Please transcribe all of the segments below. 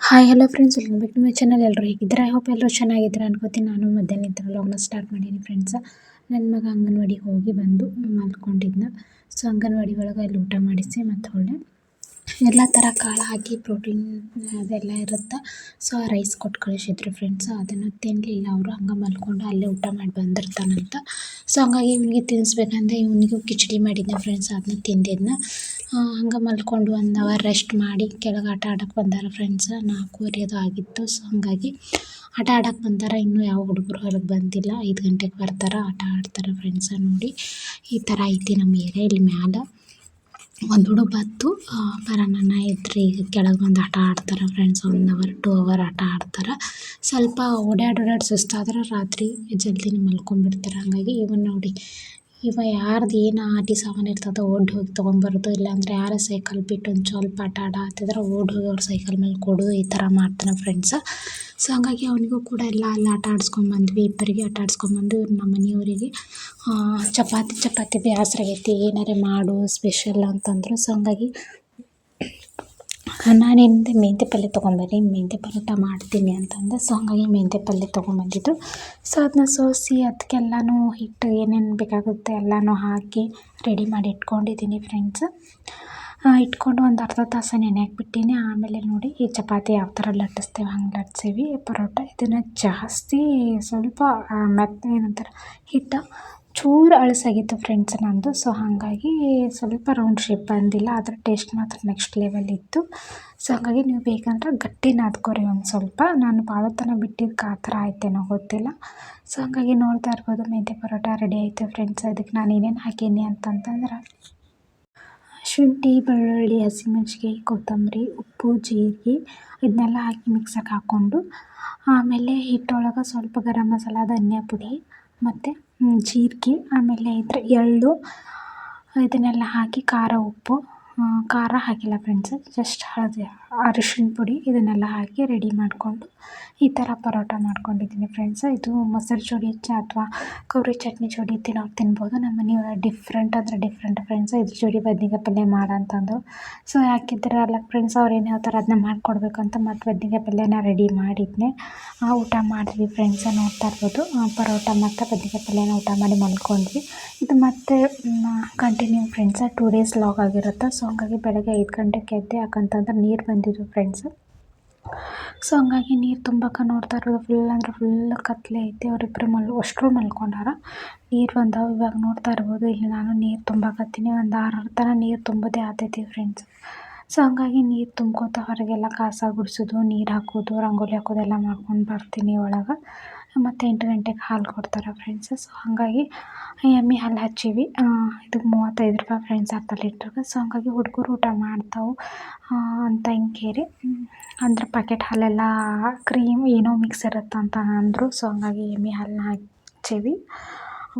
Hi hello friends welcome back to my channel ಎಲ್ಲರೂ ಹೇಗಿದ್ದಾರೆ? I hope ಎಲ್ಲರೂ ಚೆನ್ನಾಗಿದ್ದಾರೆ ಅನ್ಕೋತೀನಿ. ನಾನು ಮಧ್ಯಾಹ್ನ ಥರ ಲಾಗ್ನ ಸ್ಟಾರ್ಟ್ ಮಾಡೀನಿ ಫ್ರೆಂಡ್ಸ್ ನನ್ನ ಮಗ ಅಂಗನವಾಡಿಗೆ ಹೋಗಿ ಬಂದು ಮಲ್ಕೊಂಡಿದ್ನ. ಸೊ ಅಂಗನವಾಡಿ ಒಳಗೆ ಅಲ್ಲಿ ಊಟ ಮಾಡಿಸಿ ಮತ್ತು ಒಳ್ಳೆ ಎಲ್ಲ ಥರ ಕಾಳು ಹಾಕಿ ಪ್ರೋಟೀನ್ ಅದೆಲ್ಲ ಇರುತ್ತೆ. ಸೊ ಆ ರೈಸ್ ಕೊಟ್ಟು ಕಳಿಸಿದ್ರು ಫ್ರೆಂಡ್ಸ್ ಅದನ್ನು ತಿನ್ನಲಿಲ್ಲ ಅವರು. ಹಂಗೆ ಮಲ್ಕೊಂಡು ಅಲ್ಲೇ ಊಟ ಮಾಡಿ ಬಂದಿರ್ತಾನಂತ. ಸೊ ಹಂಗಾಗಿ ಇವನಿಗೆ ತಿನ್ನಿಸ್ಬೇಕಂದ್ರೆ ಇವನಿಗೂ ಕಿಚಡಿ ಮಾಡಿದ್ದೆ ಫ್ರೆಂಡ್ಸ್ ಅದನ್ನ ತಿಂದಿದ್ನ. ಹಂಗೆ ಮಲ್ಕೊಂಡು ಒನ್ ಅವರ್ ರೆಸ್ಟ್ ಮಾಡಿ ಕೆಳಗೆ ಆಟ ಆಡಕ್ಕೆ ಬಂದಾರ ಫ್ರೆಂಡ್ಸ್ ನಾಲ್ಕೂವರೆ ಅದು ಆಗಿತ್ತು ಸೊ ಹಂಗಾಗಿ ಆಟ ಆಡಕ್ಕೆ ಬಂದಾರ. ಇನ್ನೂ ಯಾವ ಹುಡುಗರು ಹೊರಗೆ ಬಂದಿಲ್ಲ. ಐದು ಗಂಟೆಗೆ ಬರ್ತಾರೆ, ಆಟ ಆಡ್ತಾರೆ ಫ್ರೆಂಡ್ಸ ನೋಡಿ. ಈ ಥರ ಐತಿ ನಮ್ಮ ಏರಿಯಾ, ಇಲ್ಲಿ ಮ್ಯಾಲೆ. ಒಂದು ಹುಡುಗ ಬತ್ತು ಬರೋಣ ಇದ್ರಿ ಕೆಳಗೆ ಬಂದು ಆಟ ಆಡ್ತಾರೆ friends one hour two hour ಆಟ ಆಡ್ತಾರೆ. ಸ್ವಲ್ಪ ಓಡಾಡಿ ಓಡಾಡಿ ಸುಸ್ತಾದ್ರೆ, ರಾತ್ರಿ ಜಲ್ದಿನೇ ಮಲ್ಕೊಂಡ್ಬಿಡ್ತಾರೆ. ಹಾಗಾಗಿ ಇವನ್ ನೋಡಿ ಇವ ಯಾರ್ದು ಏನು ಆಟಿ ಸಾಮಾನು ಇರ್ತದೆ ಓಡಿ ಹೋಗಿ ತೊಗೊಂಬರೋದು, ಇಲ್ಲಾಂದ್ರೆ ಯಾರ ಸೈಕಲ್ ಬಿಟ್ಟು ಒಂದು ಸ್ವಲ್ಪ ಆಟ ಆಡತ್ತಿದ್ರೆ ಓಡಿ ಹೋಗಿ ಅವ್ರ ಸೈಕಲ್ ಮೇಲೆ ಕೊಡು, ಈ ಥರ ಮಾಡ್ತಾನೆ ಫ್ರೆಂಡ್ಸ್ ಸೊ ಹಂಗಾಗಿ ಅವನಿಗೂ ಕೂಡ ಎಲ್ಲ ಅಲ್ಲಿ ಆಟ ಆಡಿಸ್ಕೊಂಬಂದ್ವಿ ಇಬ್ಬರಿಗೆ ಆಟ ಆಡಿಸ್ಕೊಂಬಂದು ನಮ್ಮ ಮನೆಯವರಿಗೆ. ಚಪಾತಿ ಚಪಾತಿ ಬೇಸರ ಆಗೈತಿ ಏನಾರೇ ಮಾಡು ಸ್ಪೆಷಲ್ ಅಂತಂದರು. ಸೊ ಹಂಗಾಗಿ ನಾನೇನಿದೆ ಮೆಂತ್ಯ ಪಲ್ಯ ತೊಗೊಂಬರ್ರಿ ಮೆಂತ್ಯ ಪರೋಟ ಮಾಡ್ತೀನಿ ಅಂತಂದೆ ಸೊ ಹಂಗಾಗಿ ಮೆಂತ್ಯ ಪಲ್ಯ ತೊಗೊಂಬಂದಿದ್ದು. ಸೊ ಅದನ್ನ ಸೋಸಿ ಅದಕ್ಕೆಲ್ಲನೂ ಹಿಟ್ಟು ಏನೇನು ಬೇಕಾಗುತ್ತೆ ಎಲ್ಲನೂ ಹಾಕಿ ರೆಡಿ ಮಾಡಿ ಇಟ್ಕೊಂಡಿದ್ದೀನಿ ಫ್ರೆಂಡ್ಸ್ ಇಟ್ಕೊಂಡು ಒಂದು ಅರ್ಧ ತಾಸು ನೆನೆ ಹಾಕ್ಬಿಟ್ಟಿನಿ ಆಮೇಲೆ ನೋಡಿ ಈ ಚಪಾತಿ ಯಾವ ಥರ ಲಟ್ಟಿಸ್ತೇವೆ, ಹಂಗೆ ಲಟ್ಸೀವಿ ಪರೋಟ ಇದನ್ನು ಜಾಸ್ತಿ ಸ್ವಲ್ಪ ಮೆತ್ತ ಏನಂತಾರೆ ಹಿಟ್ಟು ಚೂರು ಅಳಸಾಗಿತ್ತು ಫ್ರೆಂಡ್ಸ್ ನಂದು. ಸೊ ಹಾಗಾಗಿ ಸ್ವಲ್ಪ ರೌಂಡ್ ಶೇಪ್ ಬಂದಿಲ್ಲ. ಅದರ ಟೇಸ್ಟ್ ಮಾತ್ರ ನೆಕ್ಸ್ಟ್ ಲೆವೆಲ್ ಇತ್ತು. ಸೊ ಹಾಗಾಗಿ ನೀವು ಬೇಕಂದ್ರೆ ಗಟ್ಟಿ ನಾದ್ಕೊರಿ ಒಂದು ಸ್ವಲ್ಪ. ನಾನು ಭಾಳ ತನ ಬಿಟ್ಟಿದ್ದಕ್ಕೆ ಆ ಥರ ಆಯ್ತೇನೋ ಗೊತ್ತಿಲ್ಲ. ಸೊ ಹಾಗಾಗಿ ನೋಡ್ತಾ ಇರ್ಬೋದು. ಮೆಂತ್ಯ ಪರೋಟ ರೆಡಿ ಆಯಿತು ಫ್ರೆಂಡ್ಸ್ ಅದಕ್ಕೆ ನಾನು ಏನೇನು ಹಾಕೀನಿ ಅಂತಂತಂದ್ರೆ ಶುಂಠಿ, ಬೆಳ್ಳುಳ್ಳಿ ಹಸಿಮೆಣ್ಸಿಗೆ ಕೊತ್ತಂಬರಿ, ಉಪ್ಪು, ಜೀರಿಗೆ ಇದನ್ನೆಲ್ಲ ಹಾಕಿ ಮಿಕ್ಸರ್ಗೆ ಹಾಕ್ಕೊಂಡು ಆಮೇಲೆ ಹಿಟ್ಟೊಳಗೆ ಸ್ವಲ್ಪ ಗರಂ ಮಸಾಲ, ಧನಿಯಾ ಪುಡಿ ಮತ್ತು ಜೀರಿಗೆ ಆಮೇಲೆ ಇದ್ರ ಎಳ್ಳು ಇದನ್ನೆಲ್ಲ ಹಾಕಿ ಖಾರ ಉಪ್ಪು ಖಾರ ಹಾಕಿಲ್ಲ ಫ್ರೆಂಡ್ಸ್ ಜಸ್ಟ್ ಹಳದಿ ಅರಿಶಿಣ ಪುಡಿ ಇದನ್ನೆಲ್ಲ ಹಾಕಿ ರೆಡಿ ಮಾಡಿಕೊಂಡು ಈ ಥರ ಪರೋಟ ಮಾಡ್ಕೊಂಡಿದ್ದೀನಿ ಫ್ರೆಂಡ್ಸ್ ಇದು ಮೊಸರು ಜೋಡಿ ಅಥವಾ ಕೊಬ್ಬರಿ ಚಟ್ನಿ ಜೋಡಿ ತಿನ್ನೋರು ತಿನ್ಬೋದು. ನಮ್ಮ ಮನೆಯೊಳಗೆ ಡಿಫ್ರೆಂಟ್ ಅಂದರೆ ಡಿಫ್ರೆಂಟ್ ಫ್ರೆಂಡ್ಸ್ ಇದ್ರ ಜೋಡಿ ಬದ್ನಿಕಾಯಿ ಪಲ್ಯ ಮಾಡಂತಂದು ಸೊ ಯಾಕಿದ್ರಲ್ಲ ಫ್ರೆಂಡ್ಸ್ ಅವ್ರು ಏನು ಥರ ಅದನ್ನ ಮಾಡಿಕೊಡ್ಬೇಕು ಅಂತ ಮತ್ತು ಬದ್ನಿಕಾಯಿ ಪಲ್ಯನ ರೆಡಿ ಮಾಡಿದ್ನೆ. ಆ ಊಟ ಮಾಡಿದ್ವಿ ಫ್ರೆಂಡ್ಸ ನೋಡ್ತಾ ಇರ್ಬೋದು. ಪರೋಟ ಮತ್ತು ಬದ್ನಿಕಾಯಿ ಪಲ್ಯನ ಊಟ ಮಾಡಿ ಮಲ್ಕೊಂಡ್ವಿ. ಇದು ಮತ್ತೆ continue friends two days lag ಆಗಿರುತ್ತೆ. ಸೊ ಹಾಗಾಗಿ ಬೆಳಗ್ಗೆ ಐದು ಗಂಟೆಗೆ ಎದ್ದೆ, ಯಾಕಂತಂದ್ರೆ ನೀರು ಬಂದಿದ್ವು ಫ್ರೆಂಡ್ಸ್ ಸೊ ಹಂಗಾಗಿ ನೀರು ತುಂಬಕ್ಕೆ ನೋಡ್ತಾ ಇರೋದು ಫುಲ್ ಅಂದ್ರೆ ಫುಲ್ ಕತ್ಲೆ ಐತೆ. ಅವರಿಬ್ಬರು ಮಲ್, ಅಷ್ಟರು ಮಲ್ಕೊಂಡಾರ. ನೀರು ಬಂದಾವ ಇವಾಗ ನೋಡ್ತಾ ಇರ್ಬೋದು. ಇಲ್ಲಿ ನಾನು ನೀರು ತುಂಬಾಕತ್ತೀನಿ ಒಂದು ಆರು ಥರ ನೀರು ತುಂಬೋದೇ ಆತೈತಿ ಫ್ರೆಂಡ್ಸ್ ಸೊ ಹಂಗಾಗಿ ನೀರು ತುಂಬ್ಕೊತ ಹೊರಗೆಲ್ಲ ಕಾಸ ಗುಡಿಸೋದು ನೀರು ಹಾಕೋದು, ರಂಗೋಲಿ ಹಾಕೋದು ಎಲ್ಲ ಮಾಡ್ಕೊಂಡು ಬರ್ತೀನಿ ಒಳಗೆ. ಮತ್ತು ಎಂಟು ಗಂಟೆಗೆ ಹಾಲು ಕೊಡ್ತಾರೆ ಫ್ರೆಂಡ್ಸ್ ಸೊ ಹಾಗಾಗಿ ಎಮ್ಮೆ ಹಾಲು ಹಚ್ಚೀವಿ. ಇದಕ್ಕೆ ಮೂವತ್ತೈದು ರೂಪಾಯಿ ಫ್ರೆಂಡ್ಸ್ ಅರ್ಧ ಲೀಟ್ರಿಗೆ ಸೊ ಹಂಗಾಗಿ ಹುಡುಗರು ಊಟ ಮಾಡ್ತಾವೆ ಅಂತ ಹಿಂಗೆ ಕೇರಿ ಅಂದ್ರೆ ಪ್ಯಾಕೆಟ್ ಹಾಲೆಲ್ಲ ಕ್ರೀಮ್ ಏನೋ ಮಿಕ್ಸ್ ಇರುತ್ತೆ ಅಂತ ಅಂದರು. ಸೊ ಹಾಗಾಗಿ ಎಮ್ಮೆ ಹಾಲನ್ನ ಹಚ್ಚೀವಿ.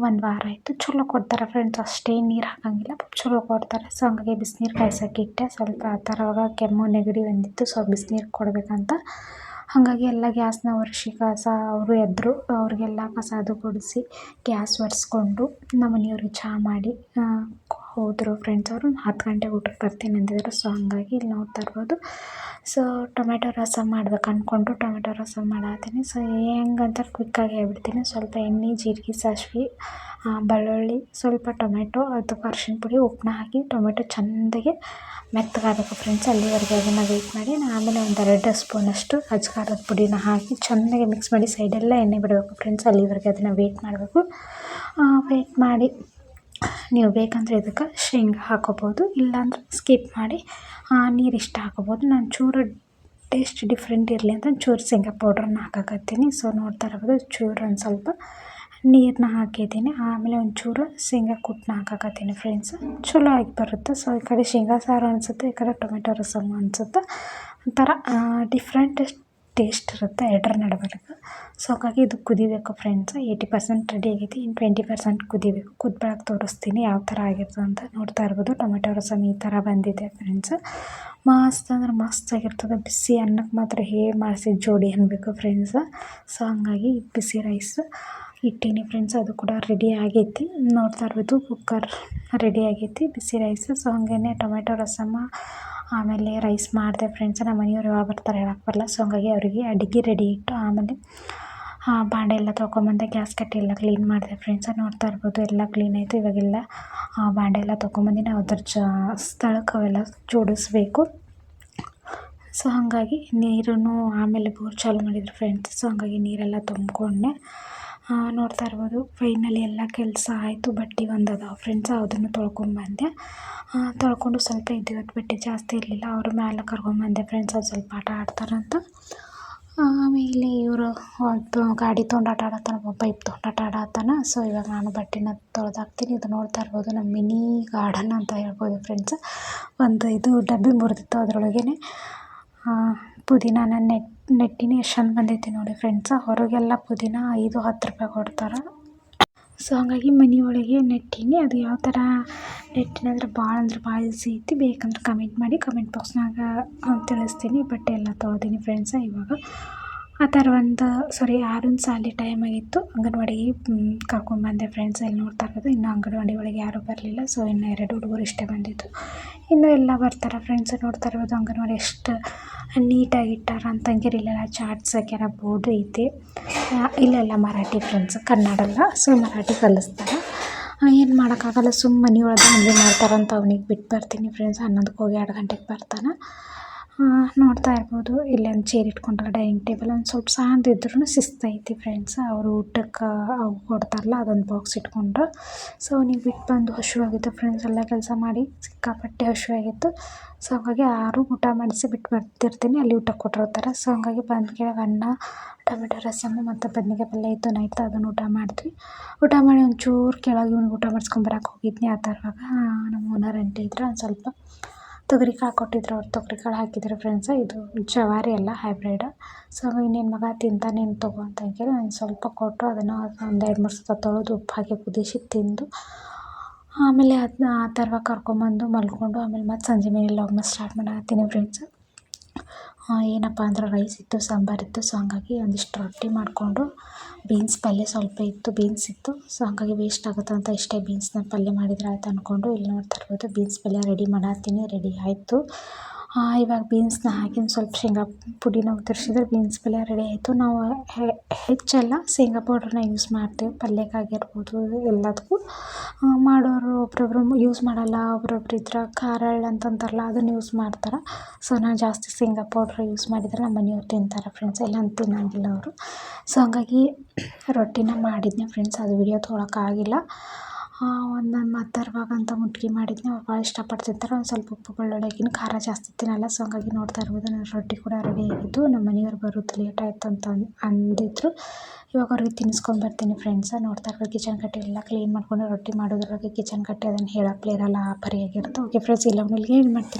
ಒಂದು ವಾರ ಆಯಿತು. ಚಲೋ ಕೊಡ್ತಾರೆ ಫ್ರೆಂಡ್ಸ್ ಅಷ್ಟೇ ನೀರು ಹಾಕಂಗಿಲ್ಲ ಚಲೋ ಕೊಡ್ತಾರೆ. ಸೊ ಹಂಗಾಗಿ ಬಿಸಿನೀರು ಕಾಯ್ಸೋಕ್ಕಿಟ್ಟೆ ಸ್ವಲ್ಪ ಆ ಥರ ಕೆಮ್ಮು ನೆಗಡಿ ಬಂದಿತ್ತು. ಸೊ ಬಿಸಿನೀರು ಕೊಡಬೇಕಂತ ಹಾಗಾಗಿ ಎಲ್ಲ ಗ್ಯಾಸ್ನ ಒರೆಸಿ ಕಸ ಅವರು ಎದ್ದರು ಅವ್ರಿಗೆಲ್ಲ ಕಸ ಅದು ಗುಡಿಸಿ ಗ್ಯಾಸ್ ಒರೆಸ್ಕೊಂಡು ನಮ್ಮ ಮನೆಯವ್ರಿಗೆ ಚಹಾ ಮಾಡಿ ಹೋದರು ಫ್ರೆಂಡ್ಸ್ ಅವರು ಹತ್ತು ಗಂಟೆಗೆ ಊಟಕ್ಕೆ ಬರ್ತೀನಿ ಅಂದಿದ್ರು. ಸೊ ಹಾಗಾಗಿ ಇಲ್ಲಿ ನೋಡ್ತಾ ಇರ್ಬೋದು ಸೊ ಟೊಮೆಟೊ ರಸಮ್ ಮಾಡ್ಬೇಕು ಅಂದ್ಕೊಂಡು ಟೊಮೆಟೊ ರಸಮ್ ಮಾಡತ್ತೀನಿ ಸೊ ಹೆಂಗಂತ ಕ್ವಿಕ್ಕಾಗಿ ಹೇಳ್ಬಿಡ್ತೀನಿ. ಸ್ವಲ್ಪ ಎಣ್ಣೆ, ಜೀರಿಗೆ, ಸಾಸ್ವೆ ಬೆಳ್ಳುಳ್ಳಿ, ಸ್ವಲ್ಪ ಟೊಮೆಟೊ, ಅದು ಅರ್ಶಿಣ ಪುಡಿ ಉಪ್ಪನ್ನ ಹಾಕಿ ಟೊಮೆಟೊ ಚೆಂದಾಗಿ ಮೆತ್ತಗಾಗಬೇಕು ಫ್ರೆಂಡ್ಸ್ ಅಲ್ಲಿವರೆಗೆ ಅದನ್ನು ವೆಯ್ಟ್ ಮಾಡಿ. ಆಮೇಲೆ ಒಂದು ಎರಡು ಸ್ಪೂನಷ್ಟು ಅಜ್ಕಾರದ ಪುಡಿನ ಹಾಕಿ ಚೆನ್ನಾಗಿ ಮಿಕ್ಸ್ ಮಾಡಿ ಸೈಡೆಲ್ಲ ಎಣ್ಣೆ ಬಿಡಬೇಕು ಫ್ರೆಂಡ್ಸ್ ಅಲ್ಲಿವರೆಗೆ ಅದನ್ನು ವೆಯ್ಟ್ ಮಾಡಬೇಕು. ವೆಯ್ಟ್ ಮಾಡಿ. ನೀವು ಬೇಕಂದರೆ ಇದಕ್ಕೆ ಶೇಂಗಾ ಹಾಕೋಬೋದು, ಇಲ್ಲಾಂದ್ರೆ ಸ್ಕಿಪ್ ಮಾಡಿ ನೀರು ಇಷ್ಟ ಹಾಕೋಬೋದು. ನಾನು ಚೂರು ಟೇಸ್ಟ್ ಡಿಫ್ರೆಂಟ್ ಇರಲಿ ಅಂತ ಚೂರು ಶೇಂಗಾ ಪೌಡ್ರನ್ನ ಹಾಕಕತ್ತೀನಿ. ಸೊ ನೋಡ್ತಾ ಇರ್ಬೋದು, ಚೂರು ಒಂದು ಸ್ವಲ್ಪ ನೀರನ್ನ ಹಾಕಿದ್ದೀನಿ. ಆಮೇಲೆ ಒಂಚೂರು ಶೇಂಗಾ ಕುಟ್ಟನ್ನ ಹಾಕಕತ್ತೀನಿ ಫ್ರೆಂಡ್ಸ್ ಚಲೋ ಆಗಿ ಬರುತ್ತೆ. ಸೊ ಈ ಕಡೆ ಶೇಂಗಾ ಸಾರು ಅನಿಸುತ್ತೆ, ಈ ಕಡೆ ಟೊಮೆಟೊ ರಸಮ್ ಅನಿಸುತ್ತೆ. ಒಂಥರ ಡಿಫ್ರೆಂಟ್ ಟೇಸ್ಟ್ ಇರುತ್ತೆ ಎರಡರ ನಡಬರ್ಕ ಸೊ ಹಾಗಾಗಿ ಇದು ಕುದಿಬೇಕು ಫ್ರೆಂಡ್ಸ್ ಏಯ್ಟಿ ಪರ್ಸೆಂಟ್ ರೆಡಿ ಆಗೈತಿ. ಇನ್ನು ಟ್ವೆಂಟಿ ಪರ್ಸೆಂಟ್ ಕುದಿಬೇಕು. ಕುದ್ಬಳಕ್ಕೆ ತೋರಿಸ್ತೀನಿ ಯಾವ ಥರ ಆಗಿರ್ತದೆ ಅಂತ ನೋಡ್ತಾ ಇರ್ಬೋದು. ಟೊಮೆಟೊ ರಸಮ್ ಈ ಥರ ಬಂದಿದೆ ಫ್ರೆಂಡ್ಸ್ ಮಸ್ತ್ ಅಂದ್ರೆ ಮಸ್ತ್ ಆಗಿರ್ತದೆ. ಬಿಸಿ ಅನ್ನಕ್ಕೆ ಮಾತ್ರ ಹೇಗೆ ಮಾಡಿಸಿ ಜೋಡಿ ಅನ್ನಬೇಕು ಫ್ರೆಂಡ್ಸ್ ಸೊ ಹಂಗಾಗಿ ಬಿಸಿ ರೈಸ್ ಇಟ್ಟೀನಿ ಫ್ರೆಂಡ್ಸ್ ಅದು ಕೂಡ ರೆಡಿ ಆಗೈತಿ. ನೋಡ್ತಾ ಇರ್ಬೋದು ಕುಕ್ಕರ್ ರೆಡಿ ಆಗೈತಿ. ಬಿಸಿ ರೈಸ್ ಸೊ ಹಾಗೇ ಟೊಮೆಟೊ ರಸಮ್ಮ ಆಮೇಲೆ ರೈಸ್ ಮಾಡಿದೆ ಫ್ರೆಂಡ್ಸ್ ನಮ್ಮ ಮನೆಯವ್ರು ಯಾವಾಗ ಬರ್ತಾರೆ ಹೇಳಕ್ಕೆ ಬರಲ್ಲ. ಸೊ ಹಂಗಾಗಿ ಅವರಿಗೆ ಅಡುಗೆ ರೆಡಿ ಇಟ್ಟು ಆಮೇಲೆ ಬಾಂಡೆ ಎಲ್ಲ ತೊಗೊಂಬಂದೆ ಗ್ಯಾಸ್ ಕಟ್ಟಿ ಎಲ್ಲ ಕ್ಲೀನ್ ಮಾಡಿದೆ ಫ್ರೆಂಡ್ಸ್ ನೋಡ್ತಾ ಇರ್ಬೋದು, ಎಲ್ಲ ಕ್ಲೀನ್ ಆಯಿತು. ಇವಾಗೆಲ್ಲ ಬಾಂಡೆ ಎಲ್ಲ ನಾವು ಅದ್ರ ಜ ಸ್ಥಳಕ್ಕೆ ಅವೆಲ್ಲ ಜೋಡಿಸ್ಬೇಕು. ಸೊ ಹಾಗಾಗಿ ನೀರನ್ನು ಆಮೇಲೆ ಬೋರ್ ಚಾಲು ಮಾಡಿದ್ರು ಫ್ರೆಂಡ್ಸ್ ಸೊ ಹಾಗಾಗಿ ನೀರೆಲ್ಲ ತುಂಬಿಕೊಂಡೆ. ನೋಡ್ತಾ ಇರ್ಬೋದು. ಫೈನಲಿ ಎಲ್ಲ ಕೆಲಸ ಆಯಿತು. ಬಟ್ಟೆ ಒಂದು ಅದಾವೆ ಫ್ರೆಂಡ್ಸ್ ಅದನ್ನು ತೊಳ್ಕೊಂಬಂದೆ ತೊಳ್ಕೊಂಡು ಸ್ವಲ್ಪ ಇದ್ದಿವತ್ತು ಬಟ್ಟೆ ಜಾಸ್ತಿ ಇರಲಿಲ್ಲ. ಅವರು ಮೇಲೆ ಕರ್ಕೊಂಬಂದೆ ಫ್ರೆಂಡ್ಸ್ ಅದು ಸ್ವಲ್ಪ ಆಟ ಆಡ್ತಾರಂತ. ಆಮೇಲೆ ಇವರು ಗಾಡಿ ತೊಗೊಂಡು ಆಟ ಆಡತ್ತಾನ. ಪೈಪ್ ತೊಗೊಂಡು ಆಟ ಆಡತ್ತಾನ. ಸೊ ಇವಾಗ ನಾನು ಬಟ್ಟೆನ ತೊಳೆದಾಕ್ತೀನಿ. ಇದು ನೋಡ್ತಾ ಇರ್ಬೋದು. ನಮ್ಮ ಮಿನಿ ಗಾರ್ಡನ್ ಅಂತ ಹೇಳ್ಬೋದು ಫ್ರೆಂಡ್ಸ್ ಒಂದು ಇದು ಡಬ್ಬಿ ಮುರಿದಿತ್ತು ಅದರೊಳಗೇ ಪುದೀನಾನ ನೆಟ್, ನೆಟ್ಟಿನಿ ಎಷ್ಟು ಚೆಂದ ಬಂದೈತಿ ನೋಡಿ ಫ್ರೆಂಡ್ಸ್ ಹೊರಗೆಲ್ಲ ಪುದೀನ ಐದು ಹತ್ತು ರೂಪಾಯಿ ಕೊಡ್ತಾರೆ. ಸೊ ಹಾಗಾಗಿ ಮನೆಯೊಳಗೆ ನೆಟ್ಟಿನಿ. ಅದು ಯಾವ ಥರ ನೆಟ್ಟಿನ ಅಂದ್ರೆ ಭಾಳ ಅಂದ್ರೆ ಭಾಳ ಈಸಿ ಐತಿ. ಬೇಕಂದ್ರೆ ಕಮೆಂಟ್ ಮಾಡಿ ಕಮೆಂಟ್ ಬಾಕ್ಸ್ನಾಗ ತಿಳಿಸ್ತೀನಿ. ಬಟ್ಟೆ ಎಲ್ಲ ತೊಳ್ದೀನಿ ಫ್ರೆಂಡ್ಸ ಇವಾಗ. ಆ ಥರ ಒಂದು ಸಾರಿ ಆರನ್ ಸಾಲಿ ಟೈಮ್ ಆಗಿತ್ತು. ಅಂಗನವಾಡಿಗೆ ಕರ್ಕೊಂಡ್ಬಂದೆ ಫ್ರೆಂಡ್ಸ್ ಎಲ್ಲಿ ನೋಡ್ತಾ ಇರೋದು. ಇನ್ನೂ ಅಂಗನವಾಡಿ ಒಳಗೆ ಯಾರೂ ಬರಲಿಲ್ಲ. ಸೊ ಇನ್ನು ಎರಡು ಹುಡುಗರು ಇಷ್ಟೇ ಬಂದಿದ್ದು. ಇನ್ನು ಎಲ್ಲ ಬರ್ತಾರೆ. ಫ್ರೆಂಡ್ಸ್ ನೋಡ್ತಾ ಇರ್ಬೋದು ಅಂಗನವಾಡಿ ಎಷ್ಟು ನೀಟಾಗಿ ಇಟ್ಟಾರ ಅಂತಂಗಿರಿ ಇಲ್ಲೆಲ್ಲ ಚಾರ್ಟ್ಸ್ ಹಾಕ್ಯಾರ ಬೋರ್ಡ್ ಐತಿ. ಇಲ್ಲೆಲ್ಲ ಮರಾಠಿ ಫ್ರೆಂಡ್ಸ್ ಕನ್ನಡಲ್ಲ ಸೊ ಮರಾಠಿ ಕಲಿಸ್ತಾರೆ. ಏನು ಮಾಡೋಕ್ಕಾಗಲ್ಲ. ಸುಮ್ಮನೆ ಒಳಗೆ ಹಂಗೆ ಮಾಡ್ತಾರಂತ ಅವ್ನಿಗೆ ಬಿಟ್ಟು ಬರ್ತೀನಿ ಫ್ರೆಂಡ್ಸ್ ಹನ್ನೊಂದಕ್ಕೆ ಹೋಗಿ ಎರಡು ಗಂಟೆಗೆ ಬರ್ತಾನೆ. ನೋಡ್ತಾ ಇರ್ಬೋದು. ಒಂದು ಚೇರ್ ಇಟ್ಕೊಂಡಾರೆ ಡೈನಿಂಗ್ ಟೇಬಲ್ ಒಂದು ಸ್ವಲ್ಪ ಸಣ್ಣದಿದ್ರೂ ಶಿಸ್ತೈತಿ ಫ್ರೆಂಡ್ಸ್ ಅವರು ಊಟಕ್ಕೆ ಅವು ಕೊಡ್ತಾರಲ್ಲ, ಅದೊಂದು ಬಾಕ್ಸ್ ಇಟ್ಕೊಂಡ್ರು ಸೊ ಅವ್ನಿಗೆ ಬಿಟ್ಟು ಬಂದು ಹಸಿವಾಗಿತ್ತು ಫ್ರೆಂಡ್ಸ್ ಎಲ್ಲ ಕೆಲಸ ಮಾಡಿ, ಸಿಕ್ಕಾಪಟ್ಟೆ ಹಸಿವಾಗಿತ್ತು. ಸೊ ಹಾಗಾಗಿ ಆರು ಊಟ ಮಾಡಿಸಿ ಬಿಟ್ಟು ಬರ್ತಿರ್ತೀನಿ, ಅಲ್ಲಿ ಊಟ ಕೊಟ್ಟಿರ್ತಾರೆ ಸೊ ಹಂಗಾಗಿ ಬಂದ ಕೆಳಗೆ ಅನ್ನ, ಟೊಮೆಟೊ ರಸಮ್ಮು ಮತ್ತು ಬದನೆಗೆ ಪಲ್ಯ ಇತ್ತು ನೈಟ್ ಅದನ್ನು ಊಟ ಮಾಡಿದ್ವಿ. ಊಟ ಮಾಡಿ ಒಂಚೂರು ಕೆಳಗೆ ಇವ್ನಿಗೆ ಊಟ ಮಾಡಿಸ್ಕೊಂಬರಕ್ಕೆ ಹೋಗಿದ್ನಿ ಆ ಥರವಾಗ ನಮ್ಮ ಓನರ್ ಅಂಟಿದ್ರು ಇದ್ರು ಒಂದು ಸ್ವಲ್ಪ. ತೊಗರಿ ಕಾಳು ಕೊಟ್ಟಿದ್ರು, ಅವ್ರು ತೊಗರಿ ಕಾಳು ಹಾಕಿದ್ರು ಫ್ರೆಂಡ್ಸ್ ಇದು ಜವಾರಿ ಅಲ್ಲ ಹೈಬ್ರಿಡ್ ಸೊ ಇನ್ನೇನು ಮಗ ತಿಂತಾನೇನು ತಗೋ ಅಂತ ಹೇಳಿ ನಾನು ಸ್ವಲ್ಪ ಕೊಟ್ಟರು ಅದನ್ನು ಒಂದು ಎರಡು ಮೂರು ಸತ ತೊಳೆದು ಉಪ್ಪು ಹಾಕಿ ಕುದಿಸಿ ತಿಂದು, ಆಮೇಲೆ ಅದನ್ನ ಆ ಥರವಾಗಿ ಕರ್ಕೊಂಬಂದು ಮಲ್ಕೊಂಡು, ಆಮೇಲೆ ಮತ್ತೆ ಸಂಜೆ ಮೇಲೆ ಲಾಗ್ನ ಸ್ಟಾರ್ಟ್ ಮಾಡಾಕತ್ತೀನಿ ಫ್ರೆಂಡ್ಸ್ ಏನಪ್ಪ ಅಂದ್ರೆ ರೈಸ್ ಇತ್ತು ಸಾಂಬಾರಿತ್ತು ಸೊ ಹಂಗಾಗಿ ಒಂದಿಷ್ಟು ರೊಟ್ಟಿ ಮಾಡಿಕೊಂಡು ಬೀನ್ಸ್ ಪಲ್ಯ ಸ್ವಲ್ಪ ಇತ್ತು ಬೀನ್ಸ್ ಇತ್ತು ಸೊ ಹಂಗಾಗಿ ವೇಸ್ಟ್ ಆಗುತ್ತೆ ಅಂತ ಇಷ್ಟೇ ಬೀನ್ಸ್ನ ಪಲ್ಯ ಮಾಡಿದ್ರೆ ಆಯ್ತು ಅಂದ್ಕೊಂಡು ಇಲ್ಲಿ ನೋಡ್ತಾ ಇರ್ಬೋದು ಬೀನ್ಸ್ ಪಲ್ಯ ರೆಡಿ ಮಾಡತ್ತೀನಿ ರೆಡಿ ಆಯಿತು. ಇವಾಗ ಬೀನ್ಸ್ನ ಹಾಕಿನ ಸ್ವಲ್ಪ ಶೇಂಗಾ ಪುಡಿನ ಉದುರಿಸಿದ್ರೆ ಬೀನ್ಸ್ ಪಲ್ಯ ರೆಡಿ ಆಯಿತು. ನಾವು ಹೆಚ್ಚೆಲ್ಲ ಶೇಂಗಾ ಪೌಡ್ರನ್ನ ಯೂಸ್ ಮಾಡ್ತೀವಿ. ಪಲ್ಯಕ್ಕಾಗಿರ್ಬೋದು ಎಲ್ಲದಕ್ಕೂ. ಮಾಡೋರು ಒಬ್ರೊಬ್ರು ಯೂಸ್ ಮಾಡಲ್ಲ, ಒಬ್ರೊಬ್ರು ಇದ್ರೆ ಖಾರ ಎಳ್ಳು ಅಂತಂತಾರಲ್ಲ, ಅದನ್ನು ಯೂಸ್ ಮಾಡ್ತಾರೆ. ಸೊ ನಾನು ಜಾಸ್ತಿ ಶೇಂಗಾ ಪೌಡ್ರ್ ಯೂಸ್ ಮಾಡಿದ್ರೆ ನಮ್ಮ ಮನೆಯವ್ರು ತಿಂತಾರೆ ಫ್ರೆಂಡ್ಸ್ ಎಲ್ಲ ತಿನ್ನೋಂಗಿಲ್ಲ ಅವರು. ಸೊ ಹಾಗಾಗಿ ರೊಟ್ಟಿನ ಮಾಡಿದ್ದೆ ಫ್ರೆಂಡ್ಸ್ ಅದು ವಿಡಿಯೋ ತೊಗೊಳಕ್ಕಾಗಿಲ್ಲ ಒಂದು ನಾನು ಮತ್ತರ್ವಾಗ ಅಂತ ಮುಟ್ಗಿ ಮಾಡಿದ್ನ ಅವ್ರು ಭಾಳ ಇಷ್ಟಪಟ್ಟು ತಿಂತಾರೆ ಒಂದು ಸ್ವಲ್ಪ ಉಪ್ಪು ಖಾರ ಜಾಸ್ತಿ ತಿನ್ನಲ್ಲ ಸೊ ಹಂಗಾಗಿ ನೋಡ್ತಾ ಇರ್ಬೋದು. ನನ್ನ ರೊಟ್ಟಿ ಕೂಡ ರೆಡಿ ಆಗಿದ್ದು ನಮ್ಮ ಮನೆಯವ್ರು ಬರೋದು ಲೇಟ್ ಆಯ್ತು ಅಂತ ಅಂದಿದ್ರು. ಇವಾಗ ಅವ್ರಿಗೆ ತಿನ್ನಿಸ್ಕೊಂಡು ಬರ್ತೀನಿ ಫ್ರೆಂಡ್ಸ ನೋಡ್ತಾ ಇರ್ಬೋದು ಕಿಚನ್ ಕಟ್ಟೆ ಎಲ್ಲ ಕ್ಲೀನ್ ಮಾಡ್ಕೊಂಡು ರೊಟ್ಟಿ ಮಾಡೋದ್ರೊಳಗೆ ಕಿಚನ್ ಕಟ್ಟೆ ಅದನ್ನು ಹೇಳಕ್ಕೆ ಇರಲ್ಲ ಆ ಪರಿಯಾಗಿರುತ್ತೆ ಓಕೆ ಫ್ರೆಂಡ್ಸ್ ಇಲ್ಲ ಇಲ್ಲಿಗೆ ಏನು ಮಾಡ್ತೀನಿ